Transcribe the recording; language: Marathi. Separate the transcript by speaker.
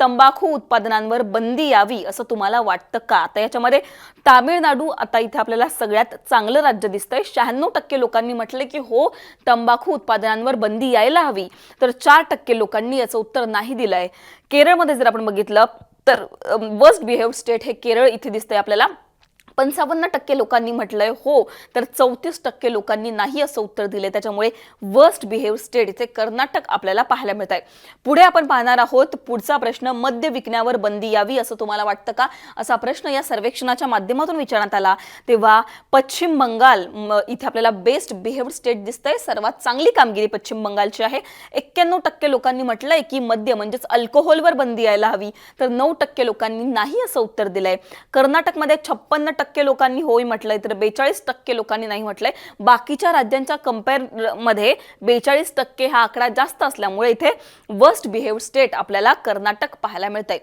Speaker 1: तंबाखू उत्पादनांवर बंदी यावी असं तुम्हाला वाटतं का? आता याच्यामध्ये तामिळनाडू आता इथे आपल्याला सगळ्यात चांगलं राज्य दिसतंय. शहाण्णव टक्के लोकांनी म्हटलंय की हो तंबाखू उत्पादनांवर बंदी यायला हवी. तर चार टक्के लोकांनी याचं उत्तर नाही दिलंय. केरळमध्ये जर आपण बघितलं तर वर्स्ट बिहेव स्टेट हे केरळ इथे दिसतंय आपल्याला. पंचावन्न टक्के लोकांनी म्हटलंय हो तर चौतीस टक्के लोकांनी नाही असं उत्तर दिले त्याच्यामुळे वर्स्ट बिहेव स्टेट इथे कर्नाटक आपल्याला पाहायला मिळत आहे पुढे आपण पाहणार आहोत पुढचा प्रश्न मद्य विकण्यावर बंदी यावी असं तुम्हाला वाटतं का? असा प्रश्न या सर्वेक्षणाच्या माध्यमातून विचारण्यात आला. तेव्हा पश्चिम बंगाल इथे आपल्याला बेस्ट बिहेव स्टेट दिसतंय. सर्वात चांगली कामगिरी पश्चिम बंगालची आहे. एक्क्याण्णव टक्के लोकांनी म्हटलंय की मद्य म्हणजेच अल्कोहोलवर बंदी यायला हवी. तर नऊ टक्के लोकांनी नाही असं उत्तर दिलंय. कर्नाटकमध्ये छप्पन्न टक्के टक्के लोकांनी होय म्हटलंय तर बेचाळीस टक्के लोकांनी नाही म्हटलंय. बाकीच्या राज्यांच्या कंपेअरमध्ये बेचाळीस टक्के हा आकडा जास्त असल्यामुळे इथे वर्स्ट बिहेव स्टेट आपल्याला कर्नाटक पाहायला मिळतंय.